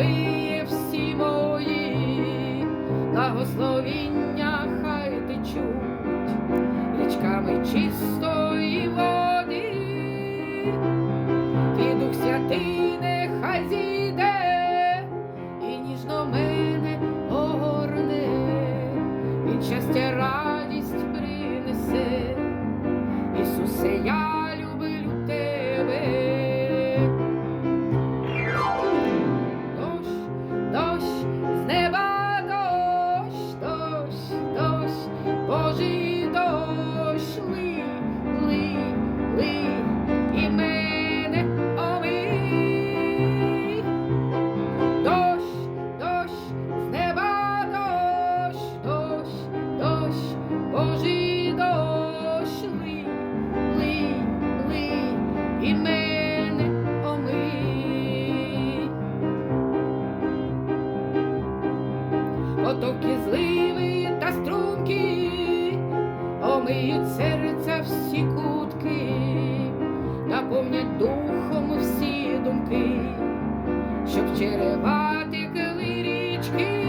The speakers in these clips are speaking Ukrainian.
ви всі мої, благословіння хай течуть річками чистої води. потоки зливи та струмки, омиють серця всі кутки, наповнять духом всі думки, щоб черевати кили річки,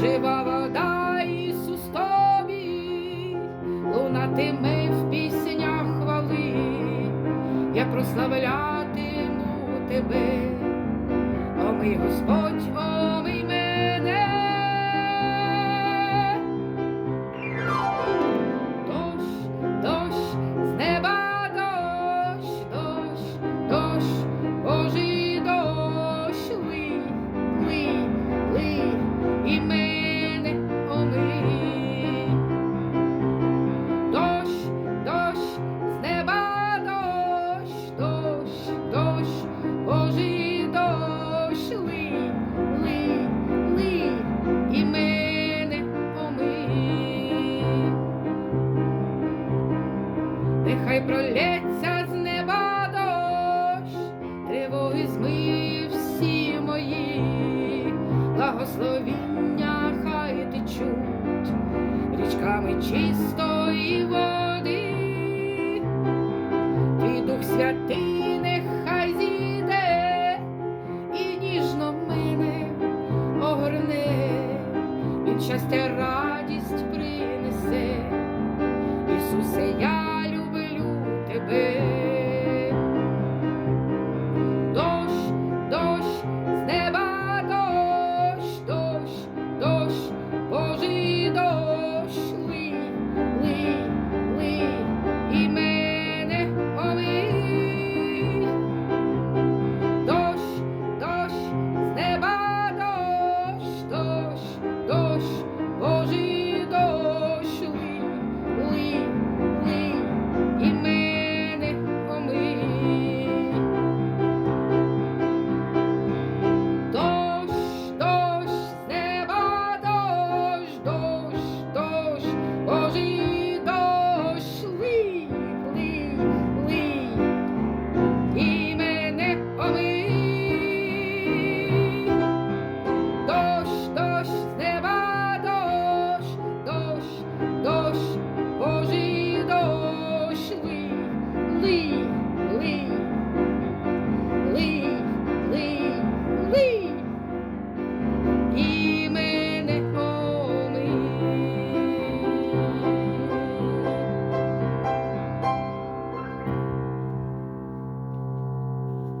жива вода і сустобі, лунатиме в піснях хвали, я прославлятиму тебе. Ми Господь, о ми Amen. бризками чистої води, і дух святий нехай зійде і ніжно мене огорне від щастя.